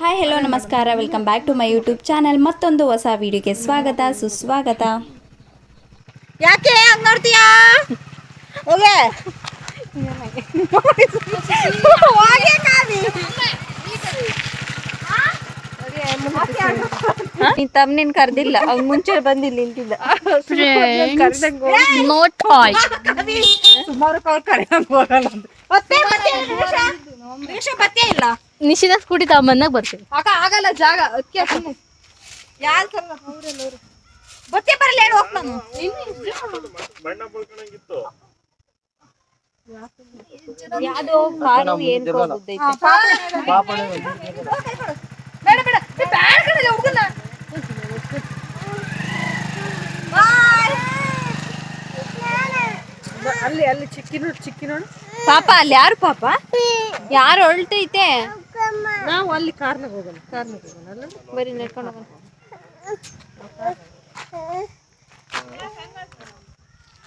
Hi hello ನಮಸ್ಕಾರ welcome back to my YouTube channel ಮತ್ತೊಂದು ಹೊಸ ವಿಡಿಯೋಗೆ ಸ್ವಾಗತ ಸುಸ್ವಾಗತ. ಯಾಕೆ ಹಂಗ್ ನೋಡ್ತೀಯಾ? ಹೋಗೆ. ಹೋಗೆ ಕಾವಿ. ನೀ ತಮ್ಮನಿನ್ ಕರ್ದಿಲ್ಲ ಅವ್ನ್ ಮುಂಚೆ ಬಂದಿಲ್ಲ ನಿಂತಿದ್ದ. ನೋ ಟಾಯ್ ಸುಮಾರು ಅವ್ರು ಕರೆಯಂಗ್ ಹೋಗಲ್ಲ. ಮತ್ತೆ ನಿಮಿಷ ಇಲ್ಲ. ನಿಶಿದ ಸ್ಕೂಟಿ ತಗೊಂಬಂದಾಗ ಬರ್ತೀವಿ. ಅಕ್ಕ ಆಗಲ್ಲ ಜಾಗ. ಅದಕ್ಕೆ ಯಾರು ಕರ್ದ ಅವ್ರೆಲ್ಲರು. ಬತ್ತೆ ಬರಲ್ಲ ಹೇಳಿ ಹೋಗ್ ನಾನು. ಯಾವ್ದೋ ಕಾರು ಏನ್ ಬೇಡ ಬೇಡ. ಅಲ್ಲಿ ಅಲ್ಲಿ ಚಿಕ್ಕಿನ ಚಿಕ್ಕಿನ ಪಾಪ ಅಲ್ಲಿ ಯಾರು ಪಾಪ? ಯಾರು ಹೊಳ್ತೈತೆ ನಾವು ಅಲ್ಲಿ ಕಾರ್ನಾಗ ಹೋಗೋಣ ಕಾರ್ನಾಗ ಹೋಗೋಣ ಬರೀ ನಡ್ಕೊಂಡು ಹೋಗೋಣ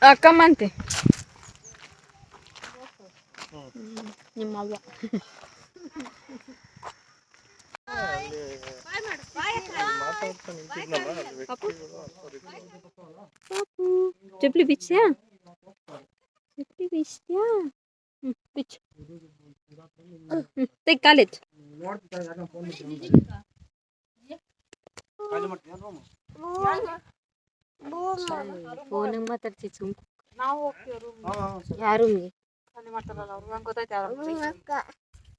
ಅಕ್ಕಮ್ಮಂತೆ ನಿಮ್ಮ ಚಪ್ಪಲಿ ಬಿಚ್ಚಿಯಾ? ಚಪ್ಪಲಿ ಬಿಚ್ಚಿಯಾ? ಹ್ಞೂ ಬಿಚ್ಚು. ಕಾಲೇಜ್ ಫೋನಾಗ ಮಾತಾಡ್ತಿ ಸುಮ್ ಯಾರು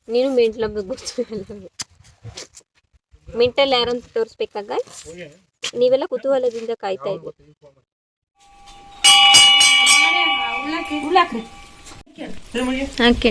ನೀನು ಮೆಂಟ್ಲ ಗೊತ್ತು ಎಲ್ಲರಿಗೂ ಮೆಂಟಲ್ ಯಾರಂತ ತೋರಿಸ್ಬೇಕಾಗ? ನೀವೆಲ್ಲ ಕುತೂಹಲದಿಂದ ಕಾಯ್ತಾ ಹಾಕಿ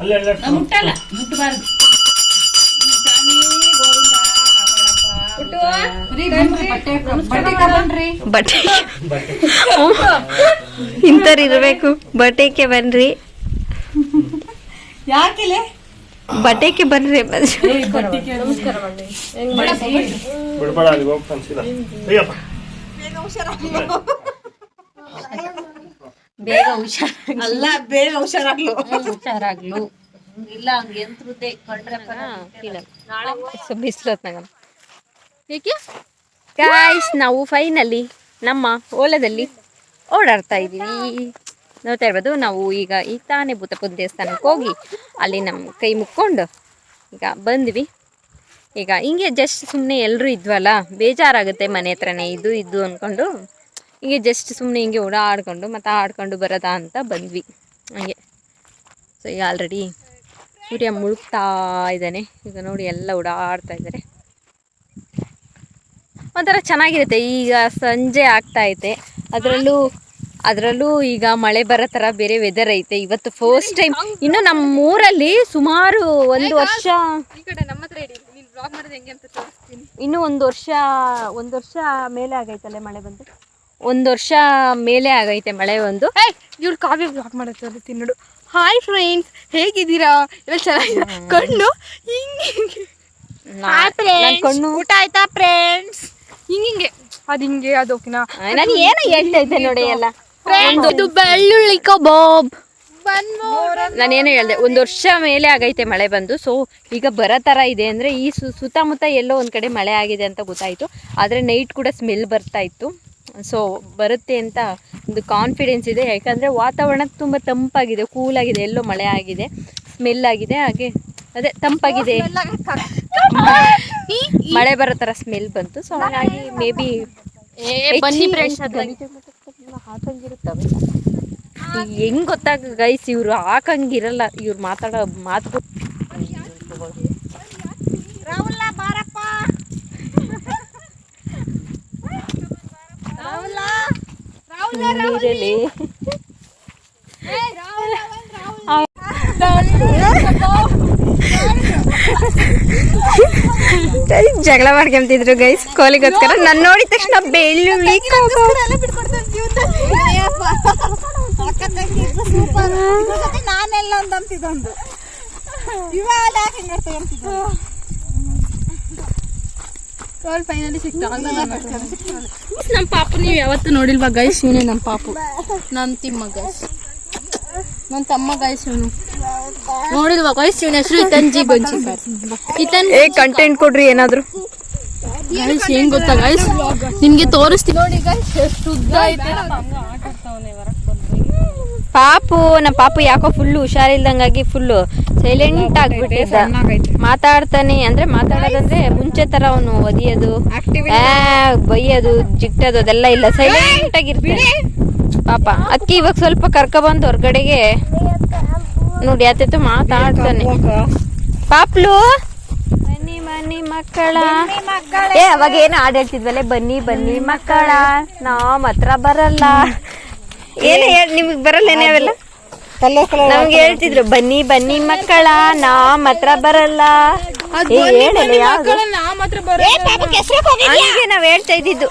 ಅಲ್ಲೇ ಅಲ್ಲೇ ಬಟ್ಟೆ ಇಂಥವ್ರು ಇರಬೇಕು. ಬಟ್ಟೆಗೆ ಬನ್ರಿ. ಯಾಕಿಲೆ? ಬಟ್ಟೆಗೆ ಬನ್ರಿ. ಬಿಡ್ಬೇಡ ಬೇಗ ಹುಷಾರ್ ಅಲ್ಲ ಬೇಗ ಹುಷಾರಾಗ್ಲು. ಹುಷಾರಾಗ್ಲು. ಇಲ್ಲ ಹಂಗೆ ಎಂತ್ರುದ್ದೆ ಬಿಸಿಲತ್ನಾಗ. ಏಕೆ? ಗಾಯ್ಸ್ ನಾವು ಫೈನಲಿ ನಮ್ಮ ಓಲದಲ್ಲಿ ಓಡಾಡ್ತಾ ಇದ್ದೀವಿ. ನೋಡ್ತಾ ಇರ್ಬೋದು ನಾವು ಈಗ ಈ ತಾನೇ ಭೂತಪುದ ದೇವಸ್ಥಾನಕ್ಕೆ ಹೋಗಿ ಅಲ್ಲಿ ನಮ್ಮ ಕೈ ಮುಕ್ಕೊಂಡು ಈಗ ಬಂದ್ವಿ. ಈಗ ಹಿಂಗೆ ಜಸ್ಟ್ ಸುಮ್ಮನೆ ಎಲ್ಲರೂ ಇದ್ವಲ್ಲ ಬೇಜಾರಾಗುತ್ತೆ ಮನೆ ಹತ್ರನೇ ಇದು ಇದು ಅಂದ್ಕೊಂಡು ಹಿಂಗೆ ಜಸ್ಟ್ ಸುಮ್ಮನೆ ಹಿಂಗೆ ಓಡಾಡ್ಕೊಂಡು ಮತ್ತೆ ಆಡ್ಕೊಂಡು ಬರೋದಾ ಅಂತ ಬಂದ್ವಿ. ಹಂಗೆ. ಸೊ ಈಗ ಆಲ್ರೆಡಿ ಸೂರ್ಯ ಮುಳುಗ್ತಾ ಇದ್ದಾನೆ. ಈಗ ನೋಡಿ ಎಲ್ಲ ಓಡಾಡ್ತಾ ಇದ್ದಾರೆ. ಒಂಥರ ಚೆನ್ನಾಗಿರುತ್ತೆ. ಈಗ ಸಂಜೆ ಆಗ್ತಾ ಐತೆ. ಅದರಲ್ಲೂ ಅದರಲ್ಲೂ ಈಗ ಮಳೆ ಬರೋ ಥರ ಬೇರೆ ವೆದರ್ ಐತೆ. ಇವತ್ತು ಫಸ್ಟ್ ಟೈಮ್ ಇನ್ನು ನಮ್ಮ ಊರಲ್ಲಿ ಸುಮಾರು ಒಂದು ವರ್ಷ ಇನ್ನೂ ಒಂದು ವರ್ಷ ಒಂದು ವರ್ಷ ಮೇಲೆ ಆಗೈತಲ್ಲ ಮಳೆ ಬಂದು? ಒಂದು ವರ್ಷ ಮೇಲೆ ಆಗೈತೆ ಮಳೆ ಒಂದು. ಇವಳು ಕಾವ್ಯ ಬ್ಲಾಕ್ ಮಾಡತ್ತೆ ತೋರಿಸ್ತೀನಿ ನೋಡು ಹಾಯ್ ಫ್ರೆಂಡ್ಸ್ ಹೇಗಿದ್ದೀರಾ? ಎಲ್ಲ ಚೆನ್ನಾಗಿದ್ದೀರಾ ಕಣ್ಣು ಹಿಂಗೆ ನನ್ ಕಣ್ಣು ಊಟ ಆಯ್ತಾ ಫ್ರೆಂಡ್ಸ್ ಹಿಂಗಿಂಗೆ ಅದು ಹಿಂಗೆ ಅದು ಓಕೆನಾ? ನಾನು ಏನೋ ಹೇಳ್ತಾ ಇದ್ದೆ ನೋಡಿ ಎಲ್ಲ. ಇದು ಬೆಳ್ಳುಳ್ಳಿ ಕಬಾಬ್. ನಾನೇನು ಹೇಳ್ದೆ ಒಂದು ವರ್ಷ ಮೇಲೆ ಆಗೈತೆ ಮಳೆ ಬಂದು. ಸೊ ಈಗ ಬರೋ ಥರ ಇದೆ ಅಂದರೆ ಈ ಸು ಸುತ್ತಮುತ್ತ ಎಲ್ಲೋ ಒಂದು ಕಡೆ ಮಳೆ ಆಗಿದೆ ಅಂತ ಗೊತ್ತಾಯಿತು. ಆದರೆ ನೈಟ್ ಕೂಡ ಸ್ಮೆಲ್ ಬರ್ತಾ ಇತ್ತು. ಸೊ ಬರುತ್ತೆ ಅಂತ ಒಂದು ಕಾನ್ಫಿಡೆನ್ಸ್ ಇದೆ. ಯಾಕಂದರೆ ವಾತಾವರಣ ತುಂಬ ತಂಪಾಗಿದೆ ಕೂಲಾಗಿದೆ ಎಲ್ಲೋ ಮಳೆ ಆಗಿದೆ ಸ್ಮೆಲ್ ಆಗಿದೆ ಹಾಗೆ ಅದೇ ತಂಪಾಗಿದೆ. ಮಳೆ ಬರೋ ಥರ ಸ್ಮೆಲ್ ಬಂತು. ಸೊ ಹಾಗಾಗಿ ಮೇ ಬಿ ಬನ್ನಿ ಫ್ರೆಂಡ್ಸ್ ಹಾಕಂಗಿರುತ್ತವೆ. ಹೆಂಗ್ ಗೊತ್ತಾಗ ಗೈಸ್ ಇವ್ರು ಹಾಕಂಗಿರಲ್ಲ. ಇವ್ರು ಮಾತಾಡೋ ಮಾತು ಜಗಳ ಮಾಡ್ಕೊಂತಿದ್ರು ಗೈಸ್ ಕೋಲಿಗೋಸ್ಕರ. ನಾನು ನೋಡಿದ ತಕ್ಷಣ ಬೆಳ್ಳುಳ್ಳಿ ನಾನೆಲ್ಲ ಒಂದು ಅಂತಿದ್ದೊಂದು ಇವಾಗ ನಮ್ಮ ಪಾಪು ನೀವು ಯಾವತ್ತೂ ನೋಡಿಲ್ವಾ ಗೈಸ್ ಇವನೇ ನಮ್ಮ ಪಾಪು. ನನ್ನ ತಿಮ್ಮ ಗೈಸ್ ನನ್ನ ತಮ್ಮ ಗೈಸ್ ಇವನು. ನೋಡಿಲ್ವಾ ಗೈಸ್ ಇವನ ಹೆಸರು ಇತಂಜಿ ಬಂಜಿ ಇತನ್ ಏ ಕಂಟೆಂಟ್ ಕೊಡ್ರಿ ಏನಾದ್ರು. ಗೈಸ್ ಏನ್ ಗೊತ್ತಾ ಗೈಸ್ ನಿಮ್ಗೆ ತೋರಿಸ್ತೀನಿ. ನೋಡಿ ಗೈಸ್ ಎಷ್ಟು ಉದ್ದ ಐತೆ. ಪಾಪು ನಮ್ಮ ಪಾಪು ಯಾಕೋ ಫುಲ್ ಹುಷಾರಿಲ್ದಂಗಾಗಿ ಫುಲ್ಲು ಸೈಲೆಂಟ್ ಆಗ್ಬಿಟ್ಟಿದ್ದ ಮಾತಾಡ್ತಾನೆ ಅಂದ್ರೆ ಮಾತಾಡೋದಂದ್ರೆ ಮುಂಚೆ ತರ ಅವನು ಒದಿಯೋದು. ಬೈಯೋದು ಜಿಟ್ಟೋದು ಅದೆಲ್ಲ ಇಲ್ಲ. ಸೈಲೆಂಟ್ ಆಗಿರ್ತೀನಿ ಪಾಪ. ಅದಕ್ಕೆ ಇವಾಗ ಸ್ವಲ್ಪ ಕರ್ಕ ಬಂದು ಹೊರ್ಗಡೆಗೆ ನೋಡಿ ಯಾತೈತು ಮಾತಾಡ್ತಾನೆ. ಪಾಪ್ಲು ಬನ್ನಿ ಬನ್ನಿ ಮಕ್ಕಳ. ಏ ಅವಾಗ ಏನು ಆಡ್ ಹೇಳ್ತಿದ್ವಲ್ಲೇ? ಬನ್ನಿ ಬನ್ನಿ ಮಕ್ಕಳ. ನಾವ್ ಹತ್ರ ಬರಲ್ಲ. ಏನು ಹೇಳಿ ನಿಮಗೆ ಬರಲ್ಲ ಅವೆಲ್ಲ? ನಮ್ಗೆ ಹೇಳ್ತಿದ್ರು ಬನ್ನಿ ಬನ್ನಿ ಮಕ್ಕಳ ನಾ ಮಾತ್ರ ಬರಲ್ಲ. ನಾವ್ ಹಂಗೆ ಹೇಳ್ತಾ ಇದ್ದಿದ್ದು.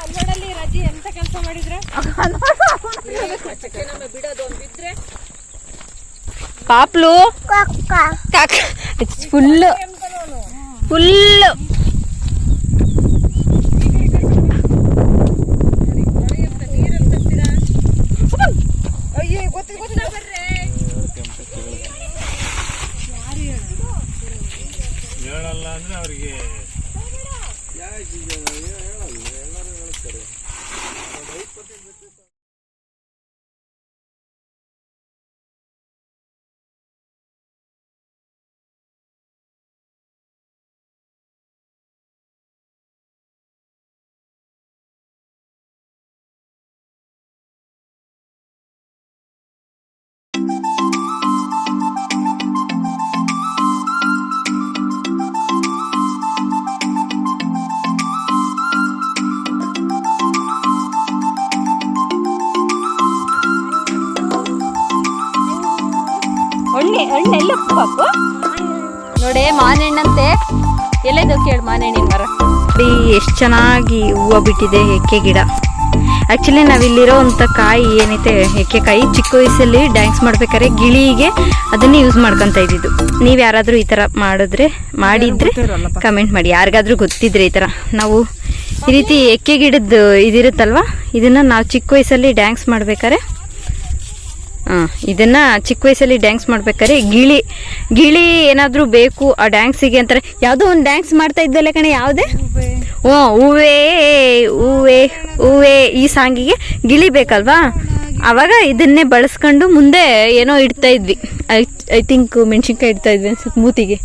ಪಾಪ್ಲು ಫುಲ್ ಫುಲ್ ಎಲ್ಲೇದು ಕೇಳು ನೀನು ಮರ. ಎಷ್ಟು ಚೆನ್ನಾಗಿ ಹೂವು ಬಿಟ್ಟಿದೆ ಎಕ್ಕೆ ಗಿಡ. ಆ್ಯಕ್ಚುಲಿ ನಾವಿಲ್ಲಿರೋ ಅಂಥ ಕಾಯಿ ಏನೈತೆ ಎಕ್ಕೆಕಾಯಿ ಚಿಕ್ಕ ವಯಸ್ಸಲ್ಲಿ ಡ್ಯಾನ್ಸ್ ಮಾಡ್ಬೇಕಾದ್ರೆ ಗಿಳಿಗೆ ಅದನ್ನೇ ಯೂಸ್ ಮಾಡ್ಕೊತಾ ಇದ್ದಿದ್ದು. ನೀವು ಯಾರಾದರೂ ಈ ಥರ ಮಾಡಿದ್ರೆ ಮಾಡಿದ್ರೆ ಕಮೆಂಟ್ ಮಾಡಿ. ಯಾರಿಗಾದ್ರೂ ಗೊತ್ತಿದ್ರೆ ಈ ಥರ ನಾವು ಈ ರೀತಿ ಎಕ್ಕೆ ಗಿಡದ್ದು ಇದಿರುತ್ತಲ್ವ? ಇದನ್ನು ನಾವು ಚಿಕ್ಕ ವಯಸ್ಸಲ್ಲಿ ಡ್ಯಾನ್ಸ್ ಮಾಡ್ಬೇಕಾದ್ರೆ ಹಾಂ, ಇದನ್ನ ಚಿಕ್ಕ ವಯಸ್ಸಲ್ಲಿ ಡ್ಯಾನ್ಸ್ ಮಾಡ್ಬೇಕಾದ್ರೆ ಗಿಳಿ ಗಿಳಿ ಏನಾದರೂ ಬೇಕು ಆ ಡ್ಯಾನ್ಸಿಗೆ ಅಂತಾರೆ. ಯಾವುದೋ ಒಂದು ಡ್ಯಾನ್ಸ್ ಮಾಡ್ತಾ ಇದ್ದಲ್ಲ ಕಣೆ, ಯಾವುದೇ? ಹ್ಞೂ ಹೂವೇ ಹೂವೇ ಹೂವೇ ಈ ಸಾಂಗಿಗೆ ಗಿಳಿ ಬೇಕಲ್ವಾ? ಅವಾಗ ಇದನ್ನೇ ಬಳಸ್ಕೊಂಡು ಮುಂದೆ ಏನೋ ಇಡ್ತಾ ಇದ್ವಿ. ಐ ಐ ಥಿಂಕ್ ಮೆಣಸಿನ್ಕಾಯಿ ಇಡ್ತಾ ಇದ್ವಿ ಅನ್ಸುತ್ತೆ ಮೂತಿಗೆ.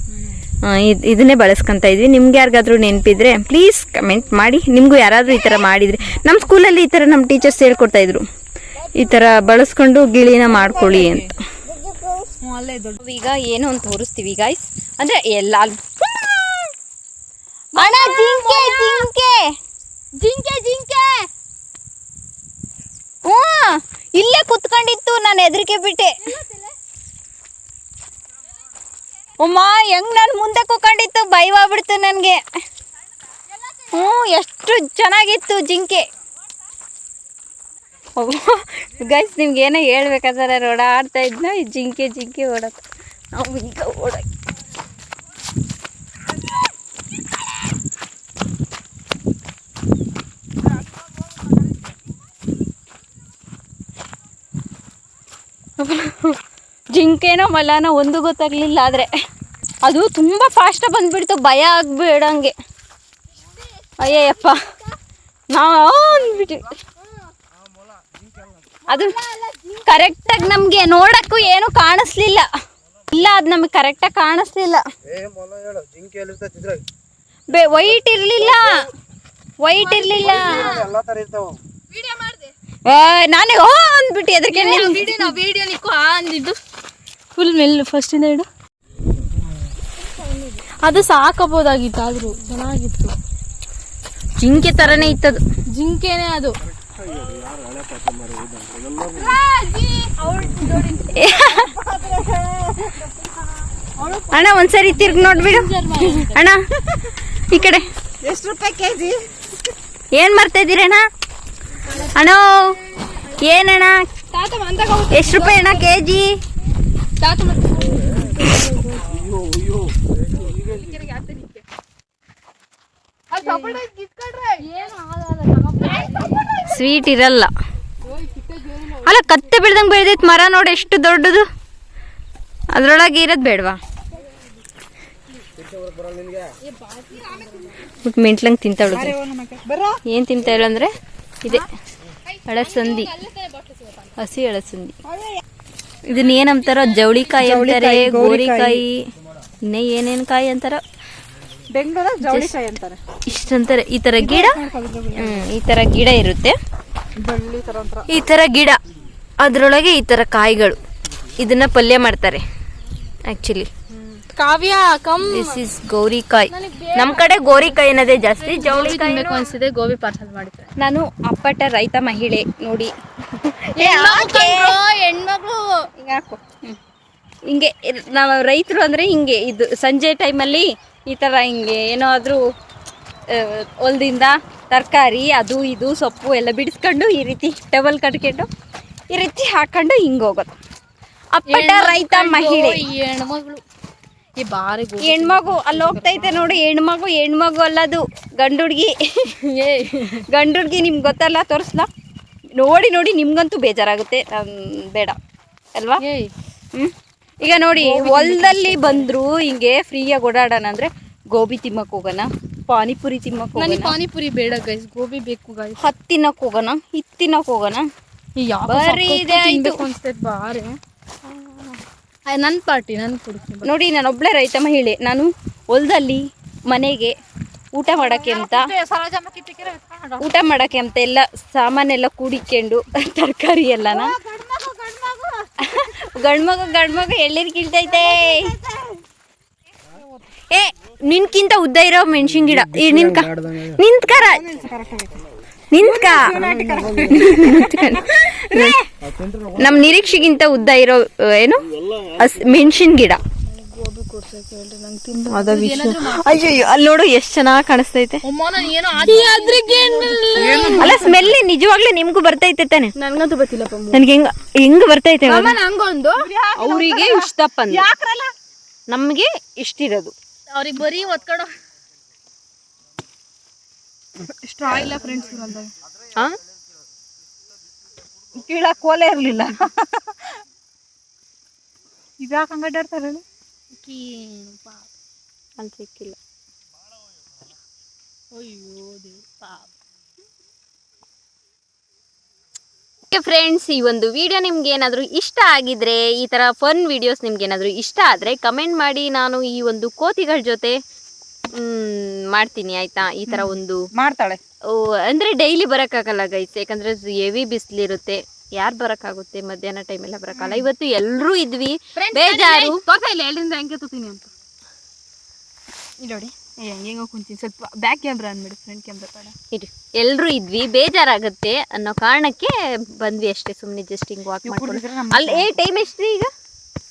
ಇದು, ಇದನ್ನೇ ಬಳಸ್ಕೊಂತ ಇದ್ವಿ. ನಿಮ್ಗೆ ಯಾರಿಗಾದ್ರೂ ನೆನಪಿದ್ರೆ ಪ್ಲೀಸ್ ಕಮೆಂಟ್ ಮಾಡಿ. ನಿಮಗೂ ಯಾರಾದರೂ ಈ ಥರ ಮಾಡಿದರೆ. ನಮ್ಮ ಸ್ಕೂಲಲ್ಲಿ ಈ ಥರ ನಮ್ಮ ಟೀಚರ್ಸ್ ಹೇಳ್ಕೊಡ್ತಾ ಇದ್ರು. ಈ ತರ ಬಳಸ್ಕೊಂಡು ಗಿಳಿನ ಮಾಡ್ಕೊಳ್ಳಿ ಅಂತ. ಈಗ ಏನು ಅಂತ ತೋರಿಸ್ತೀವಿ ಗಾಯ್ಸ್ ಅಂದ್ರೆ ಎಲ್ಲ ಜಿಂಕೆ ಜಿಂಕೆ! ಜಿಂಕೆ ಜಿಂಕೆ! ಹ್ಞೂ ಇಲ್ಲೇ ಕುತ್ಕೊಂಡಿತ್ತು, ನಾನು ಹೆದರಿಕೆ ಬಿಟ್ಟೆ. ಉಮ್ಮ ಹೆಂಗ್ ನಾನು ಮುಂದೆ ಕುತ್ಕೊಂಡಿತ್ತು? ಭಯವಾಗ್ಬಿಡ್ತು ನನಗೆ. ಹ್ಞೂ ಎಷ್ಟು ಚೆನ್ನಾಗಿತ್ತು ಜಿಂಕೆ. ಗೈಸ್ ನಿಮ್ಗೆ ಏನೋ ಹೇಳ್ಬೇಕಾದ್ರೆ ಓಡಾಡ್ತಾ ಇದ್ನ, ಈ ಜಿಂಕೆ ಜಿಂಕೆ ಓಡತ್ತ ನಾವು ಈಗ ಓಡಕ್ಕೆ ಜಿಂಕೆನೋ ಮಲನೋ ಒಂದು ಗೊತ್ತಾಗ್ಲಿಲ್ಲ ಆದರೆ. ಅದು ತುಂಬಾ ಫಾಸ್ಟ್ ಬಂದ್ಬಿಡ್ತು, ಭಯ ಆಗ್ಬಿಡಂಗೆ. ಅಯ್ಯಯ್ಯಪ್ಪ. ನಾವು ಅದು ಕರೆಕ್ಟಾಗಿ ನಮಗೆ ನೋಡಕ್ಕೂ ಏನು ಕಾಣಿಸ್ಲಿಲ್ಲ. ಇಲ್ಲ ಅದು ನಮಗೆ ಕರೆಕ್ಟಾಗಿ ಕಾಣಿಸ್ಲಿಲ್ಲ. ಬೇ ವೈಟ್ ಇರಲಿಲ್ಲ. ವೈಟ್ ಇರಲಿಲ್ಲ. ನಾನೇ ಓ ಅಂದ್ಬಿಟ್ಟು ಎದ್ರಿಗೆ ವಿಡಿಯೋ ನಾವು ವಿಡಿಯೋ ನಿಕ್ಕು ಅಂದಿದ್ದು. ಫುಲ್ ಮೆಲ್ ಫಸ್ಟಿಂದ ಇಡು ಅದು ಸಾಕಬಹುದಾಗಿತ್ತು ಆದ್ರೂ ಚೆನ್ನಾಗಿತ್ತು. ಜಿಂಕೆ ಥರನೇ ಇತ್ತದು. ಜಿಂಕೆನೇ ಅದು. ಅಣ್ಣ ಒಂದ್ಸರಿ ತಿರ್ಗಿ ನೋಡ್ಬಿಡು. ಅಣ್ಣ ಈ ಕಡೆ. ಎಷ್ಟು ರೂಪಾಯಿ ಕೆಜಿ? ಏನ್ ಮಾಡ್ತಾ ಇದ್ದೀರಣ್ಣ ಅಣ್ಣ? ಏನಣ್ಣ? ಎಷ್ಟು ರೂಪಾಯಿ ಅಣ್ಣ ಕೆ ಜಿ ಸ್ವೀಟ್ ಇರಲ್ಲ. ಅಲ್ಲ ಕತ್ತೆ ಬೆಳ್ದಂಗೆ ಬೆಳೆದೈತೆ ಮರ ನೋಡಿ ಎಷ್ಟು ದೊಡ್ಡದು. ಅದ್ರೊಳಗೆ ಇರೋದು ಬೇಡವಾ? ಮೆಂಟ್ಲಂಗೆ ತಿಂತಾಳು ಏನು ತಿಂತಾ ಇಲ್ಲ ಅಂದ್ರೆ? ಇದೆ. ಅಳಸಂದಿ. ಹಸಿ ಅಳಸಂದಿ. ಇದನ್ನ ಏನಂತಾರ ಜವಳಿಕಾಯಿ ಅಂತಾರೆ ಗೋರಿಕಾಯಿ. ಇನ್ನೇ ಏನೇನು ಕಾಯಿ ಅಂತಾರ? ಜವಳಿಕಾಯಿ ಅಂತಾರೆ. ಇಷ್ಟಂತಾರೆ ಈ ತರ ಗಿಡ? ಹ್ಮ್ ಈ ತರ ಗಿಡ ಇರುತ್ತೆ. ಬಳ್ಳಿ ತರ ಒಂಥರ. ಈ ತರ ಗಿಡ. ಅದ್ರೊಳಗೆ ಈ ತರ ಕಾಯಿಗಳು. ಇದನ್ನ ಪಲ್ಯ ಮಾಡ್ತಾರೆ actually Kavya come. This is ಗೋರಿಕಾಯಿ ನಮ್ ಕಡೆ ಗೋರಿಕಾಯಿ ಅನ್ನೋದೇ ಜಾಸ್ತಿ. ಜವಳಿಕಾಯಿ ಅನ್ಸಿದೆ ಗೋಬಿ ಪಾರ್ಸಲ್ ಮಾಡಿದ್ರೆ. ನಾನು ಅಪ್ಪಟ ರೈತ ಮಹಿಳೆ ನೋಡಿ. ಹೆಣ್ಮಗಳು ಹಿಂಗೆ ಹಾಕು. ಹಿಂಗೆ ನಾವು ರೈತರು ಅಂದ್ರೆ ಹಿಂಗೆ ಇದು ಸಂಜೆ ಟೈಮಲ್ಲಿ ಈ ಥರ ಹಿಂಗೆ ಏನಾದರೂ ಹೊಲದಿಂದ ತರಕಾರಿ ಅದು ಇದು ಸೊಪ್ಪು ಎಲ್ಲ ಬಿಡಿಸ್ಕೊಂಡು ಈ ರೀತಿ ಟೇಬಲ್ ಕಟ್ಕೊಂಡು ಈ ರೀತಿ ಹಾಕೊಂಡು ಹಿಂಗೆ ಹೋಗೋದು. ಅಪ್ಪಟ ರೈತ ಮಹಿಳೆ. ಹೆಣ್ಮಗಳು ಈ ಬಾರಿ ಗೋ- ಹೆಣ್ಮಗು ಅಲ್ಲಿ ಹೋಗ್ತೈತೆ ನೋಡಿ ಹೆಣ್ಮಗು ಹೆಣ್ಮಗು ಅಲ್ಲದು ಗಂಡು ಹುಡುಗಿ ಗಂಡು ಹುಡುಗಿ ನಿಮ್ಗೆ ಗೊತ್ತಲ್ಲ ತೋರಿಸ್ಲಾ? ನೋಡಿ ನೋಡಿ ನಿಮ್ಗಂತೂ ಬೇಜಾರಾಗುತ್ತೆ ಬೇಡ. ಅಲ್ವಾ? ಹ್ಞೂ ಹ್ಮ್. ಈಗ ನೋಡಿ ಹೊಲದಲ್ಲಿ ಬಂದ್ರು ಹಿಂಗೆ ಫ್ರೀಯಾಗಿ ಓಡಾಡೋಣ ಅಂದ್ರೆ ಗೋಬಿ ತಿಮ್ಮಕ್ ಹೋಗೋಣ ಪಾನಿಪುರಿ ತಿಮ್ಮಕ್ ನನಗೆ ಹೋಗೋಣ. ಪಾನಿಪುರಿ ಬೇಡ ಗೈಸ್ ಗೋಬಿ ಬೇಕು ಗೈಸ್ ಹತ್ತಿನಕ್ ಹೋಗೋಣ ತಿನ್ನಕ್ ಹೋಗೋಣ. ಬರೀ ಇದೆ. ತಿನ್ಬೇಕು ಅನ್ಸ್ತೈತೆ ಬಾರಿ. ನನ್ನ ಪಾರ್ಟಿ ನನ್ ಕೊಡ್ತೀನಿ ನೋಡಿ ನಾನು ಒಬ್ಳೆ ರೈತ ಮಹಿಳೆ ನಾನು ಹೊಲದಲ್ಲಿ ಮನೆಗೆ ಊಟ ಮಾಡಕ್ಕೆ ಅಂತ ಊಟ ಮಾಡಕ್ಕೆ ಅಂತ ಎಲ್ಲ ಸಾಮಾನೆಲ್ಲ ಕೂಡಿಕೊಂಡು ತರಕಾರಿ ಎಲ್ಲನ. ಗಂಡ್ಮಗು ಗಂಡ್ಮಗು ಎಳ್ಳೀರ್ ಕೀಳ್ತೈತೆ ಏ, ನಿನ್ಕಿಂತ ಉದ್ದ ಇರೋ ಮೆಣಸಿನ ಗಿಡ. ಈ ನಿನ್ಕ ನಿಂತ್ಕರ ನಿಂತ್ಕ. ನಮ್ ನಿರೀಕ್ಷೆಗಿಂತ ಉದ್ದ ಇರೋ, ಏನು? ಮೆಣಸಿನ ಗಿಡ. ಅದ ವಿಷಯ. ಅಯ್ಯೋ ಅಲ್ಲಿ ನೋಡು ಎಷ್ಟ್ ಚೆನ್ನಾಗಿ ಕಾಣಿಸ್ತೈತೆ. ಅಲ್ಲ ಸ್ಮೆಲ್ ನಿಜವಾಗ್ಲೂ ನಿಮ್ಗೂ ಬರ್ತೈತೆ ತಾನೆ. ನನ್ಗಂತೂ ಗೊತ್ತಿಲ್ಲಪ್ಪ ನನ್ಗೆ ಹೆಂಗ್ ಹೆಂಗ್ ಬರ್ತೈತೆ? ನಂಗೊಂದು. ಅವ್ರಿಗೆ ಇಷ್ಟಪ್ಪ ನಮ್ಗೆ ಇಷ್ಟಿರೋದು ಅವ್ರಿಗೆ ಬರೀ ಒತ್ಕೊಡೋ ಸ್ಟ್ರಾ ಇಲ್ಲ ಫ್ರೆಂಡ್ಸ್? ಕೀಳಕ್ ಕೋಲೆ ಇರ್ಲಿಲ್ಲ. ಇದ್ಯಾಕೆ ಹಂಗಡ್ಡಾಡ್ತಾರೆ ಹೇಳಿ ಅಲ್ಲಿ ಸಿಕ್ಕಿಲ್ಲ ಫ್ರೆಂಡ್ಸ್ ಈ ಒಂದು ವಿಡಿಯೋ ನಿಮ್ಗೆ ಏನಾದರೂ ಇಷ್ಟ ಆಗಿದ್ರೆ ಈ ತರ ಫನ್ ವಿಡಿಯೋಸ್ ನಿಮ್ಗೆ ಏನಾದರೂ ಇಷ್ಟ ಆದರೆ ಕಮೆಂಟ್ ಮಾಡಿ. ನಾನು ಈ ಒಂದು ಕೋತಿಗಳ ಜೊತೆ ಮಾಡ್ತೀನಿ ಆಯ್ತಾ? ಈ ತರ ಒಂದು ಮಾಡ್ತಾಳೆ. ಓ, ಅಂದ್ರೆ ಡೈಲಿ ಬರೋಕ್ಕಾಗಲ್ಲ ಗೈಸ್ ಯಾಕಂದ್ರೆ ಹೆವಿ ಬಿಸಿಲಿರುತ್ತೆ. ಯಾರು ಬರೋಕ್ಕಾಗುತ್ತೆ ಮಧ್ಯಾಹ್ನ ಟೈಮ್ ಎಲ್ಲ ಬರೋಕ್ಕಲ್ಲ ಇವತ್ತು ಎಲ್ಲರೂ ಇದ್ವಿ. ಬೇಜಾರು. ತೋರ್ಸ ಇಲ್ಲ? ಎಲ್ಲಿಂದ ಹೆಂಗೆ ತೋತೀನಿ ಅಂತ. ನೋಡಿ ಹೆಂಗೆ ಕುಂತೀನಿ. ಸ್ವಲ್ಪ ಬ್ಯಾಕ್ ಕ್ಯಾಮ್ರಾ ಅಂದ್ಬಿಡಿ ಫ್ರಂಟ್ ಕ್ಯಾಮ್ರಾ ಬೇಡ ಇರಿ. ಎಲ್ಲರೂ ಇದ್ವಿ. ಬೇಜಾರಾಗುತ್ತೆ ಅನ್ನೋ ಕಾರಣಕ್ಕೆ ಬಂದ್ವಿ ಅಷ್ಟೇ. ಸುಮ್ಮನೆ ಜಸ್ಟ್ ಹಿಂಗ್ ವಾಕ್ ಮಾಡ್ಕೊಂಡು. ಅಲ್ಲಿ ಏ ಟೈಮ್ ಎಷ್ಟ್ರಿ ಈಗ?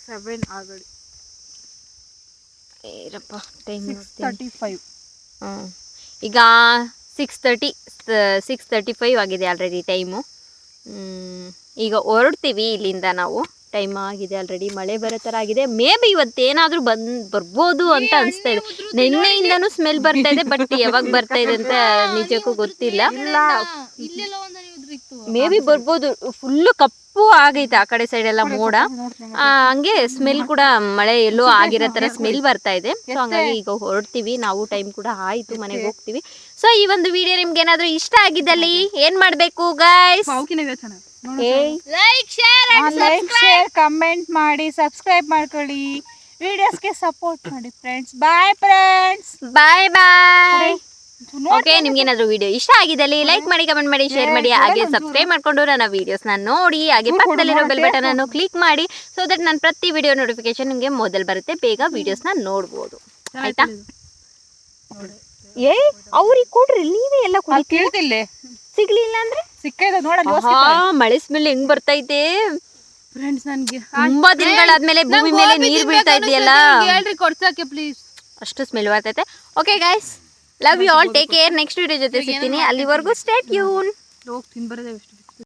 ಸೆವೆನ್ ಆಲ್ರೆಡಿ ಏರಪ್ಪ ಟೈಮ್ ತರ್ಟಿ ಫೈವ್ ಹ್ಮ್. ಈಗ six thirty six thirty five ಆಗಿದೆ ಆಲ್ರೆಡಿ ಟೈಮು ಈಗ ಹೊರಡ್ತೀವಿ ಇಲ್ಲಿಂದ ನಾವು. ಟೈಮ್ ಆಗಿದೆ ಆಲ್ರೆಡಿ ಮಳೆ ಬರೋ ಥರ ಆಗಿದೆ. ಮೇ ಬಿ ಇವತ್ತೇನಾದರೂ ಬಂದ್ ಬರ್ಬೋದು ಅಂತ ಅನಿಸ್ತಾ ಇದೆ. ನಿನ್ನೆಯಿಂದನೂ ಸ್ಮೆಲ್ ಬರ್ತಾ ಇದೆ ಬಟ್ ಯಾವಾಗ ಬರ್ತಾ ಇದೆ ಅಂತ ನಿಜಕ್ಕೂ ಗೊತ್ತಿಲ್ಲ. ಮೇ ಬಿ ಬರ್ಬೋದು ಫುಲ್ಲು ಕಪ್ಪು ಆಗೈತೆ ಆ ಕಡೆ ಸೈಡ್ ಎಲ್ಲ ಮೋಡ. ಆ, ಹಂಗೆ ಸ್ಮೆಲ್ ಕೂಡ ಮಳೆ ಎಲ್ಲೋ ಆಗಿರೋ ತರ ಸ್ಮೆಲ್ ಬರ್ತಾ ಇದೆ. ಸೊ ಹಂಗಾಗಿ ಈಗ ಹೊರಡ್ತೀವಿ. ನಾವು ಟೈಮ್ ಕೂಡ ಆಯ್ತು ಮನೆಗೆ ಹೋಗ್ತೀವಿ. ಸೊ ಈ ಒಂದು ವಿಡಿಯೋ ನಿಮ್ಗೆ ಏನಾದ್ರೂ ಇಷ್ಟ ಆಗಿದ್ದಲ್ಲಿ ಏನ್ ಮಾಡ್ಬೇಕು guys like share like share comment ಮಾಡಿ ಸಬ್ಸ್ಕ್ರೈಬ್ ಮಾಡ್ಕೊಳ್ಳಿ. ವಿಡಿಯೋಸ್ಗೆ ಸಪೋರ್ಟ್ ಮಾಡಿ friends bye friends bye bye okay ನಿಮ್ಗೆ ಏನಾದ್ರು ವಿಡಿಯೋ ಇಷ್ಟ ಆಗಿದ್ದಲ್ಲಿ ಲೈಕ್ ಮಾಡಿ ಕಮೆಂಟ್ ಮಾಡಿ ಶೇರ್ ಮಾಡಿ ಹಾಗೆ ಸಬ್ಸ್ಕ್ರೈಬ್ ಮಾಡ್ಕೊಂಡು ನನ್ನ ವಿಡಿಯೋಸ್ನ ನೋಡಿ ಹಾಗೆ ಪಕ್ಕದಲ್ಲಿರೋ ಬೆಲ್ ಬಟನ್ ಅನ್ನು ಕ್ಲಿಕ್ ಮಾಡಿ ಸೊ ದಟ್ ನಾನು ಪ್ರತಿ ವಿಡಿಯೋ ನೋಟಿಫಿಕೇಶನ್ ನಿಮಗೆ ಮೊದಲು ಬರುತ್ತೆ ಬೇಗ ವಿಡಿಯೋಸ್ನ ನೋಡ್ಬೋದು. ಆಯ್ತಾ? ಏ ಅವ್ರಿಗೆ ಕೊಡ್ರಿ ನೀವೇ ಎಲ್ಲ ಕೇಳ್ತಿಲ್ಲ? ಸಿಗ್ಲಿಲ್ಲ ಅಂದ್ರೆ? ನೋಡಲ್ಲ ಮಳೆ ಸ್ಮೆಲ್ ಹೆಂಗ್ ಬರ್ತೈತೆ? ಫ್ರೆಂಡ್ಸ್ ನನಗೆ. ತುಂಬಾ ದಿನಗಳಾದ್ಮೇಲೆ ಭೂಮಿ ಮೇಲೆ ನೀರ್ ಬೀಳ್ತಾ ಇದೆಯಲ್ಲ? ಹೇಳ್ರಿ ಕೊಡ್ಸಕ್ಕೆ ಪ್ಲೀಸ್ ಅಷ್ಟು ಸ್ಮೆಲ್ ಬರ್ತೈತೆ. Okay guys love you all take care next video ಜೊತೆ ಸಿಗ್ತೀನಿ. ಅಲ್ಲಿವರೆಗೂ ಸ್ಟೇಟ್ ಯೂನ್ ಹೋಗಿ ತಿನ್ಬರದೇ ಎಷ್ಟು